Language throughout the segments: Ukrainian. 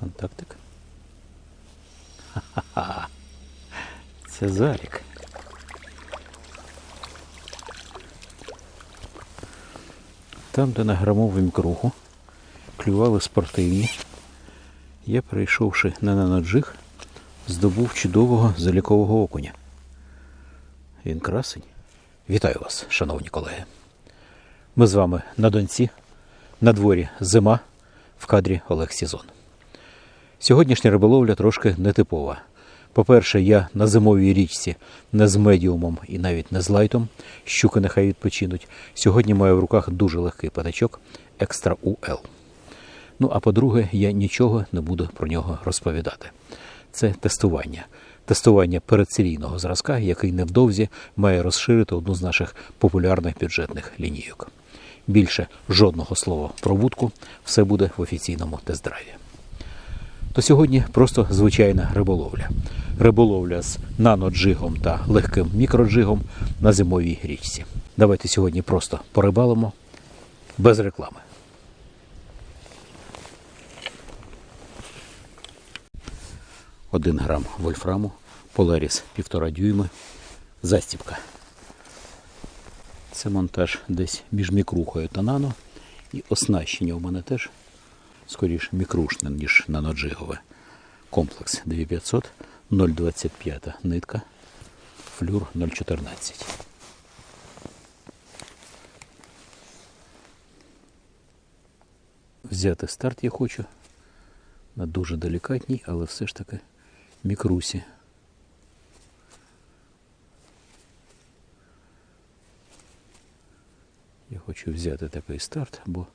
Контактик. Ха-ха-ха. Це залік. Там, де на грамовому кругу клювали спортивні, я, перейшовши на наноджиг, здобув чудового залікового окуня. Він красень. Вітаю вас, шановні колеги. Ми з вами на донці, на дворі зима, в кадрі Олег Сізон. Сьогоднішня риболовля трошки нетипова. По-перше, я на зимовій річці не з медіумом і навіть не з лайтом. Щуки нехай відпочинуть. Сьогодні маю в руках дуже легкий патачок Екстра УЛ. Ну а по-друге, я нічого не буду про нього розповідати. Це тестування. Тестування передсерійного зразка, який невдовзі має розширити одну з наших популярних бюджетних лінійок. Більше жодного слова про вудку, все буде в офіційному тест-драйві. То сьогодні просто звичайна риболовля. Риболовля з наноджигом та легким мікроджигом на зимовій річці. Давайте сьогодні просто порибалимо без реклами. Один грам вольфраму, поларіс півтора дюйми, застіпка. Це монтаж десь між мікрухою та нано. І оснащення у мене теж скоріше мікрушне, ніж наноджигове. Комплекс 2500, 0,25 нитка, флюр 0,14. Взяти старт я хочу на дуже делікатній, але все ж таки мікрусі. Я хочу взяти такий старт, бо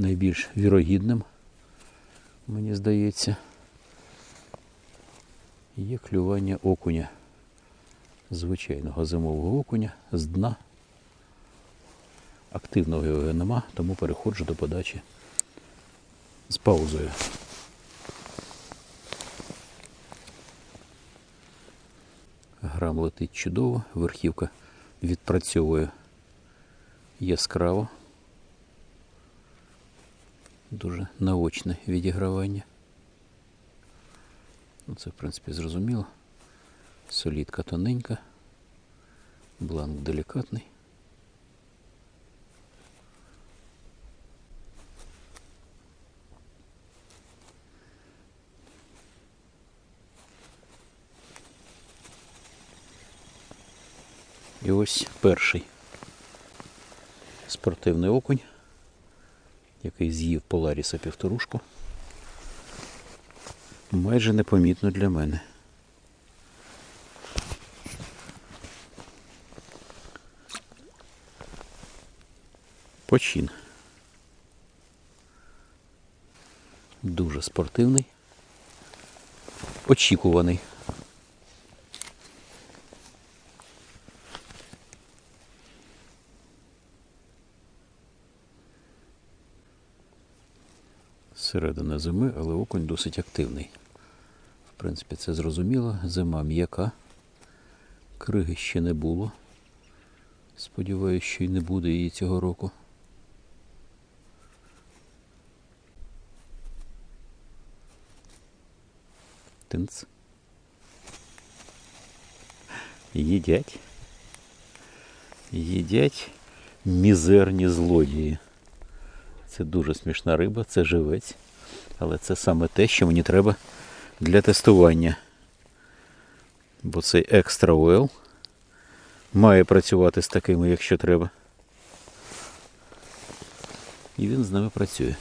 найбільш вірогідним, мені здається, є клювання окуня, звичайного зимового окуня з дна. Активного його нема, тому переходжу до подачі з паузою. Грам летить чудово, верхівка відпрацьовує яскраво. Дуже наочне відігравання. Ну, це, в принципі, зрозуміло. Солідка тоненька, бланк делікатний. І ось перший спортивний окунь, який з'їв Поларіса півторушку. Майже непомітно для мене. Почин. Дуже спортивний. Очікуваний. Середина зими, але окунь досить активний. В принципі, це зрозуміло. Зима м'яка. Криги ще не було. Сподіваюсь, що й не буде її цього року. Тинц. Їдять. Їдять мізерні злодії. Це дуже смішна риба, це живець. Але це саме те, що мені треба для тестування. Бо цей екстра ойл має працювати з такими, якщо треба. І він з ними працює.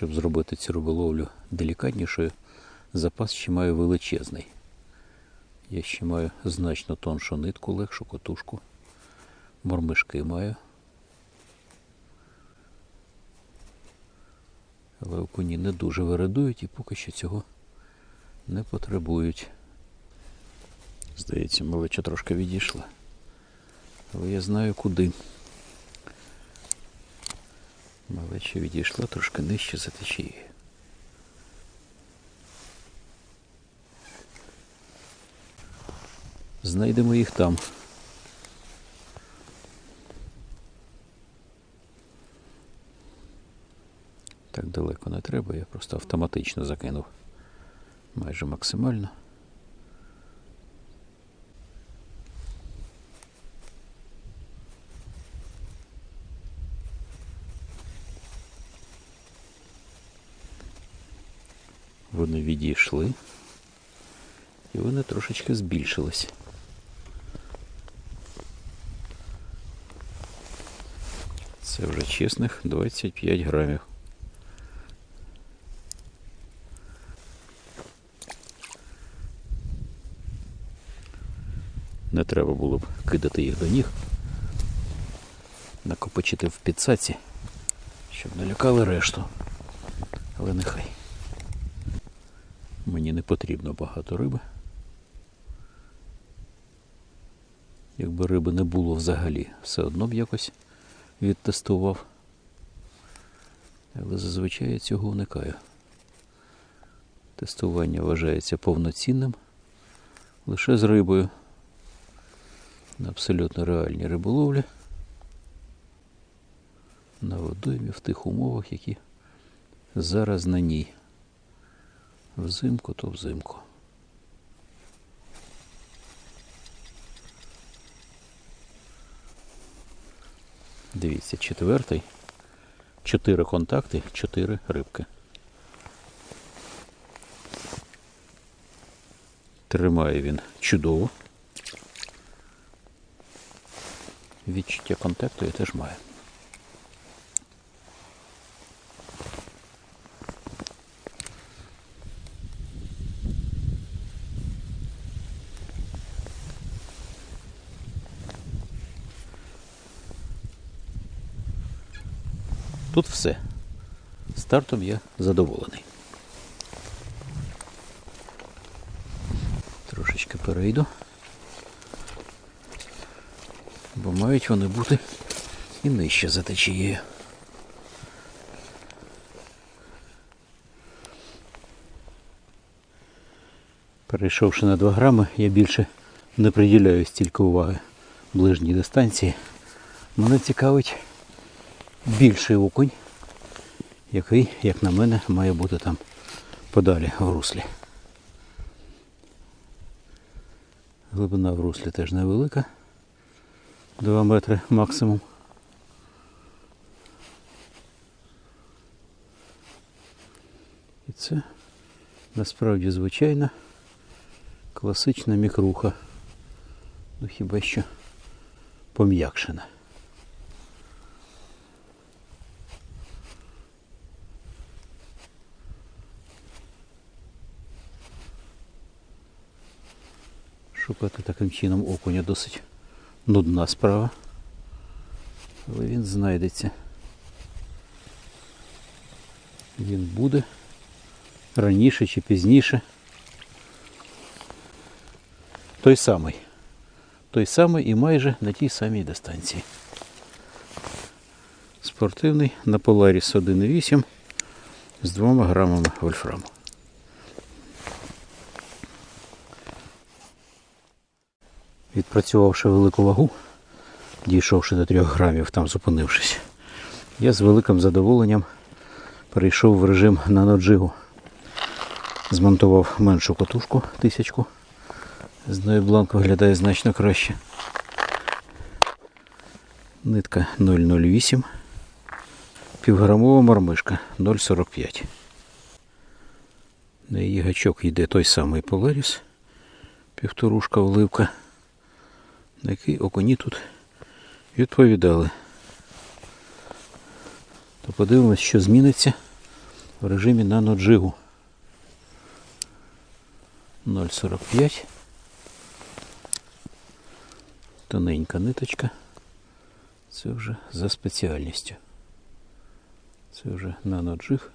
Щоб зробити цю риболовлю делікатнішою, запас ще маю величезний. Я ще маю значно тоншу нитку, легшу котушку. Мормишки маю. Але окуні не дуже вирадують і поки що цього не потребують. Здається, малеча трошки відійшла. Але я знаю куди. Малеча відійшла трошки нижче за течією. Знайдемо їх там. Так далеко не треба, я просто автоматично закинув. Майже максимально. Вони відійшли. І вони трошечки збільшились. Це вже чесних 25 грамів. Не треба було б кидати їх до ніг, накопичити в підсаці, щоб не лякали решту. Але нехай. Мені не потрібно багато риби. Якби риби не було взагалі, все одно б якось відтестував. Але зазвичай я цього уникаю. Тестування вважається повноцінним лише з рибою. На абсолютно реальній риболовлі. На водоймі в тих умовах, які зараз на ній. Взимку, то взимку. Дивіться, четвертий. Чотири контакти, чотири рибки. Тримає він чудово. Відчуття контакту я теж маю. Все. Стартом я задоволений. Трошечки перейду. Бо мають вони бути і нижче за течією. Перейшовши на 2 грами, я більше не приділяю стільки уваги ближній дистанції. Мене цікавить більший окунь, який, як на мене, має бути там подалі в руслі. Глибина в руслі теж невелика. 2 метри максимум. І це насправді звичайна класична мікруха. Ну хіба що пом'якшена. Шукати таким чином окуня досить нудна справа. Але він знайдеться. Він буде раніше чи пізніше. Той самий. Той самий і майже на тій самій дистанції. Спортивний на Polaris 1.8 з 2 грамами вольфраму. Відпрацювавши велику вагу, дійшовши до 3 грамів, там зупинившись, я з великим задоволенням перейшов в режим наноджигу. Змонтував меншу катушку, тисячку. З нею бланк виглядає значно краще. Нитка 008. Півграмова мармишка 0,45. На її гачок йде той самий Polaris. Півторушка вливка на який окуні тут відповідали. То подивимось, що зміниться в режимі наноджигу. 0,45. Тоненька ниточка. Це вже за спеціальністю. Це вже наноджиг.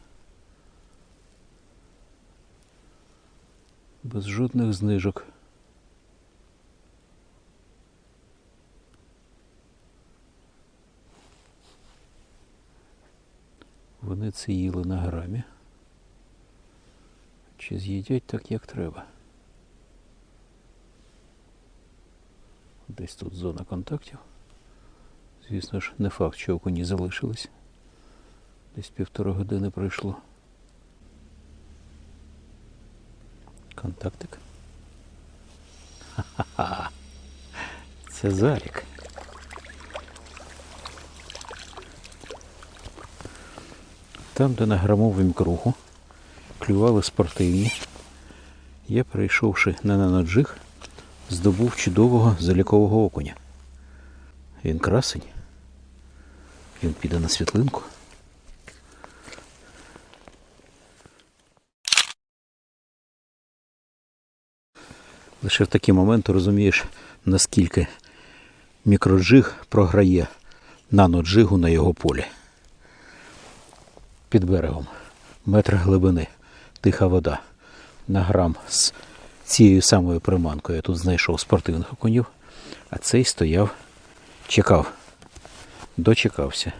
Без жодних знижок. Вони це їли на грамі. Чи з'їдять так, як треба? Десь тут зона контактів. Звісно ж, не факт, що окуні залишились. Десь півтора години пройшло. Контактик. Ха-ха-ха. Це залік. Там, де на грамовому кругу клювали спортивні, я, перейшовши на наноджиг, здобув чудового залікового окуня. Він красень. Він піде на світлинку. Лише в такі моменти розумієш, наскільки мікроджиг програє наноджигу на його полі. Під берегом метр глибини, тиха вода. На грам з цією самою приманкою я тут знайшов спортивних окунів, а цей стояв, чекав, дочекався,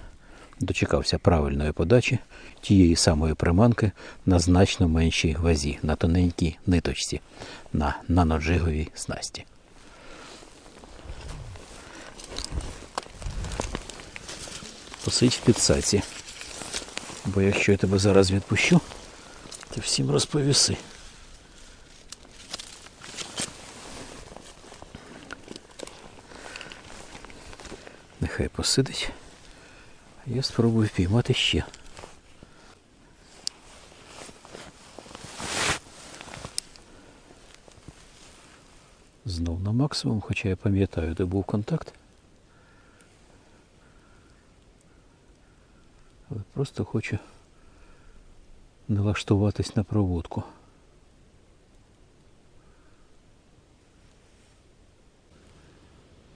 дочекався правильної подачі тієї самої приманки на значно меншій вазі, на тоненькій ниточці, на наноджиговій снасті. Посидь в підсаці. Бо якщо я тебе зараз відпущу, ти всім розповіси. Нехай посидить. Я спробую впіймати ще. Знов на максимум, хоча я пам'ятаю, де був контакт. Але просто хочу налаштуватись на проводку.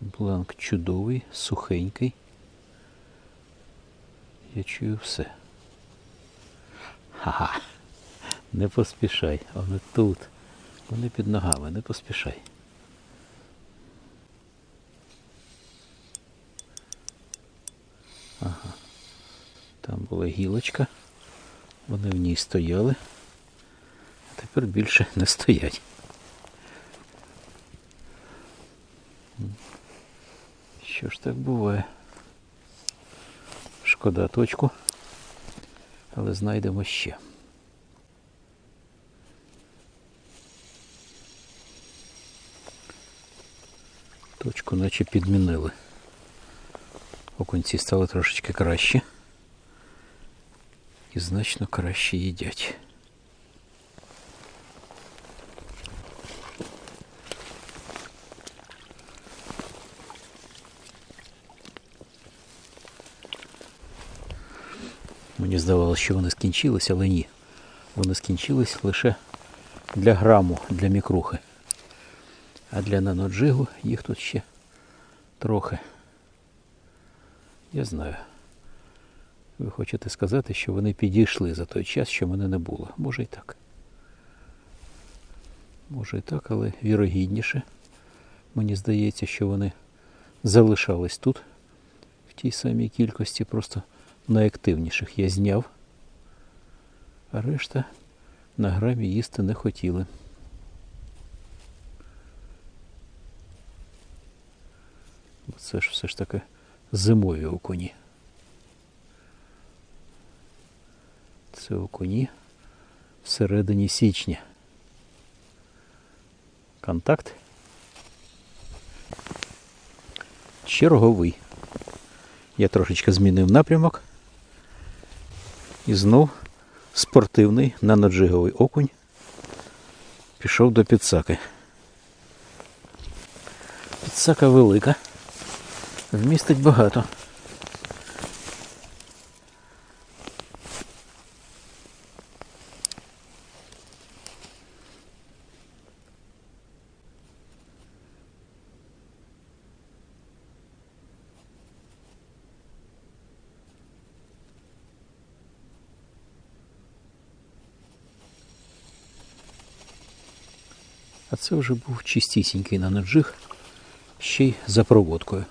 Бланк чудовий, сухенький. Я чую все. Ха-ха. Не поспішай, вони тут. Вони під ногами, не поспішай. Там була гілочка. Вони в ній стояли. А тепер більше не стоять. Що ж так буває? Шкода точку, але знайдемо ще. Точку наче підмінили. Окунці стали трошечки краще значно краще їдять. Мені здавалося, що вони скінчились, але ні. Вони скінчились лише для граму, для мікрухи. А для наноджигу їх тут ще трохи. Я знаю. Ви хочете сказати, що вони підійшли за той час, що мене не було. Може і так. Може і так, але вірогідніше. Мені здається, що вони залишались тут в тій самій кількості, просто найактивніших я зняв, а решта на грамі їсти не хотіли. Це ж все ж таки зимові окуні. Це окуні всередині січня. Контакт. Черговий. Я трошечки змінив напрямок. І знов спортивний наноджиговий окунь пішов до підсаки. Підсака велика, вмістить багато. А це вже був чистісінький наноджиг, ще й за проводкою.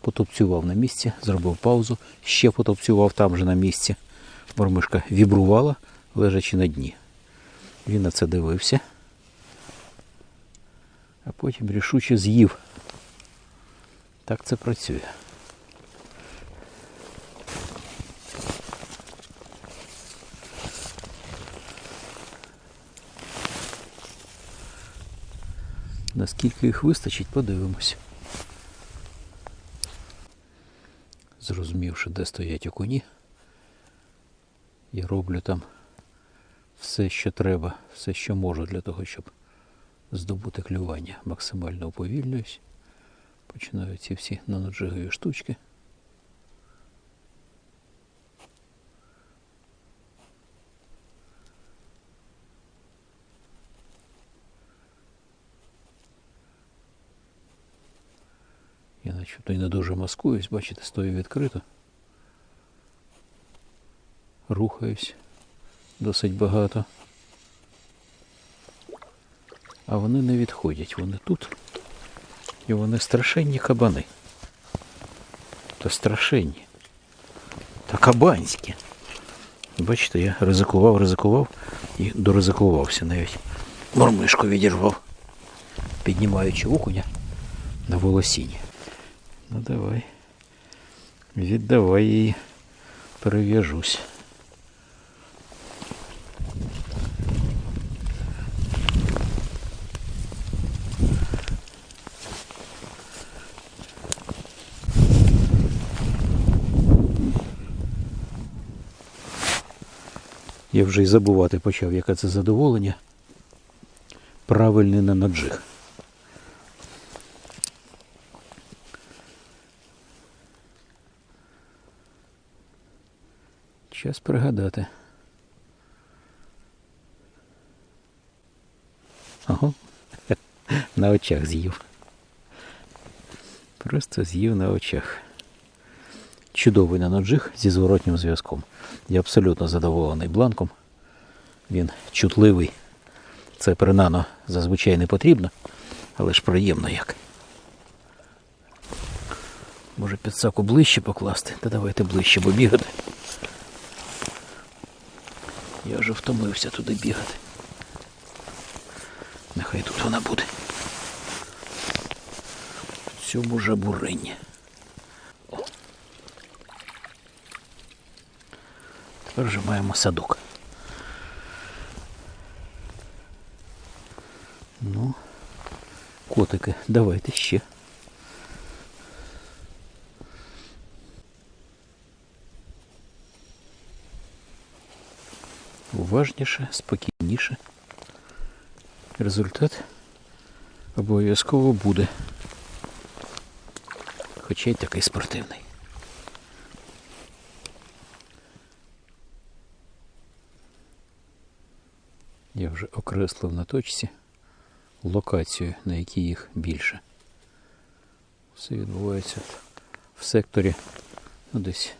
Потопцював на місці, зробив паузу, ще потопцював там же на місці. Мормишка вібрувала, лежачи на дні. Він на це дивився, а потім рішуче з'їв Так це працює. Наскільки їх вистачить, подивимось. Зрозумівши, де стоять окуні, я роблю там все, що треба, все, що можу для того, щоб здобути клювання. Максимально уповільнююсь. Починаю ці всі наноджигові штучки. Начебто не дуже маскуюсь, бачите, стою відкрито. Рухаюсь досить багато. А вони не відходять, вони тут. І вони страшенні кабани. Та страшенні. Та кабанські. Бачите, я ризикував, ризикував і доризикувався навіть. Мормишку відірвав, піднімаючи окуня на волосіні. Давай. Віддавай її. Перев'яжусь. Я вже й забувати почав, яке це задоволення. Правильний нанаджиг. Час пригадати. Ого, на очах з'їв. Просто з'їв на очах. Чудовий наноджиг зі зворотнім зв'язком. Я абсолютно задоволений бланком. Він чутливий. Це при нано зазвичай не потрібно, але ж приємно як. Може підсаку ближче покласти? Та давайте ближче, бо бігати. Я вже втомився туди бігати. Нехай тут вона буде. В цьому жабуринні. О. Тепер вже маємо садок. Ну, котики, давайте ще. Уважніше, спокійніше. Результат обов'язково буде. Хоча й такий спортивний. Я вже окреслив на точці локацію, на якій їх більше. Все відбувається в секторі ну, десь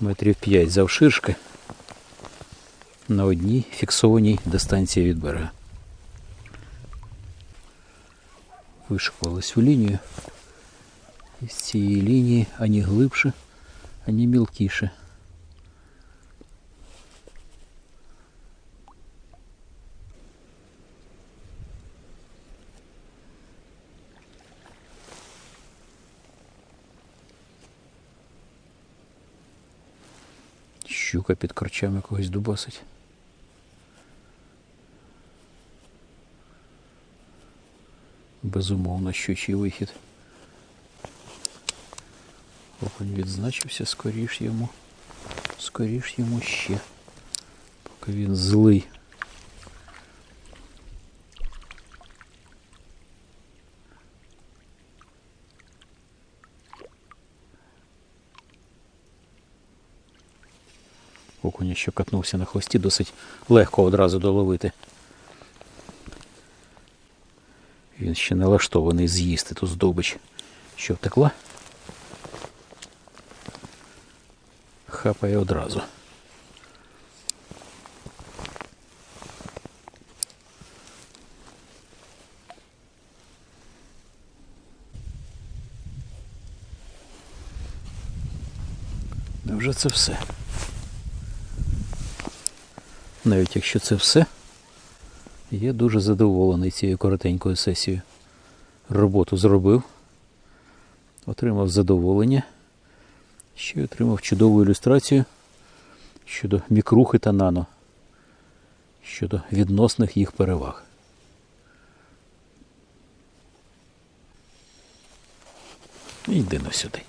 метрів 5 завширшки на одній фіксованій дистанції від берега. Вишикувались у лінію. І з цієї лінії ані глибше, ані мілкіше. Щука під корчами когось дубасить. Безумовно, щучий вихід. Окунь відзначився, скоріш йому. Скоріш йому ще. Поки він злий. Окуня, що катнувся на хвості, досить легко одразу доловити. Він ще налаштований з'їсти ту здобич, що втекла. Хапає одразу. Невже це все? Навіть якщо це все, я дуже задоволений цією коротенькою сесією. Роботу зробив, Отримав задоволення. Ще й отримав чудову ілюстрацію щодо мікрухи та нано, щодо відносних їх переваг. Йди ну сюди.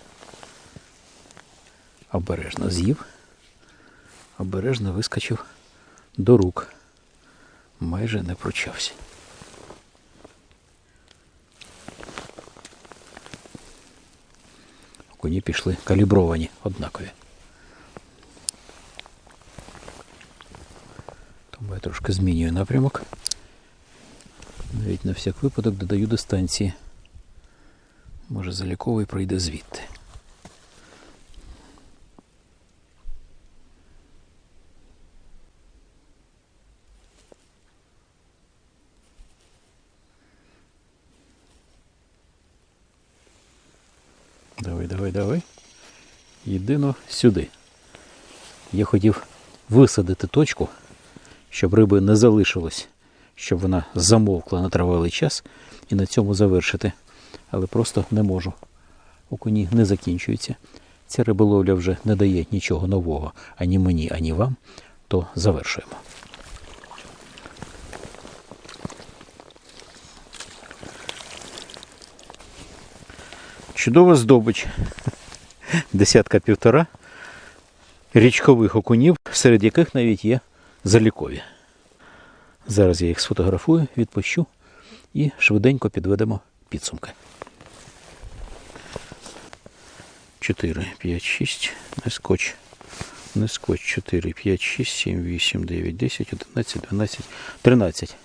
Обережно з'їв, обережно вискочив до рук. Майже не пручався. Коні пішли калібровані, однакові. Тому я трошки змінюю напрямок. Навіть на всяк випадок додаю дистанції. Може заліковий пройде звідти. Давай, давай, давай. Єдино сюди. Я хотів висадити точку, щоб риби не залишилось, щоб вона замовкла на тривалий час і на цьому завершити. Але просто не можу. У коні не закінчується. Ця риболовля вже не дає нічого нового ані мені, ані вам, то завершуємо. Чудова здобич. Десятка півтора річкових окунів, серед яких навіть є залікові. Зараз я їх сфотографую, відпущу і швиденько підведемо підсумки. 4, 5, 6, не скотч. Не скотч 4, 5, 6, 7, 8, 9, 10, 11, 12, 13.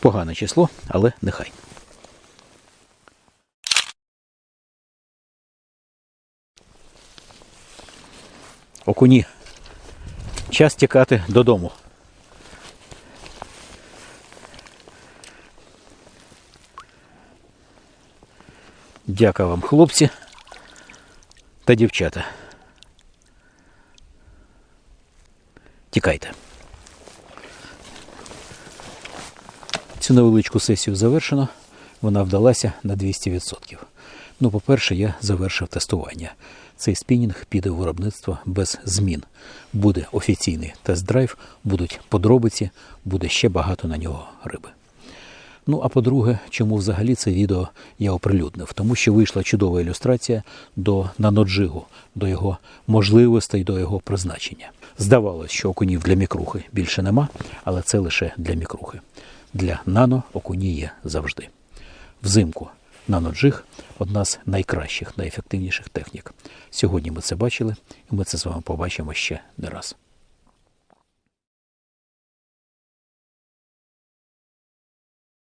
Погане число, але нехай. Окуні. Час тікати додому. Дяка вам, хлопці та дівчата. Тікайте. Цю невеличку сесію завершено. Вона вдалася на 200%. Ну, по-перше, я завершив тестування. Цей спінінг піде в виробництво без змін. Буде офіційний тест-драйв, будуть подробиці, буде ще багато на нього риби. Ну а по-друге, чому взагалі це відео я оприлюднив? Тому що вийшла чудова ілюстрація до наноджигу, до його можливостей, до його призначення. Здавалось, що окунів для мікрухи більше нема, але це лише для мікрухи. Для нано окуні є завжди. Взимку наноджиг одна з найкращих, найефективніших технік. Сьогодні ми це бачили, і ми це з вами побачимо ще не раз.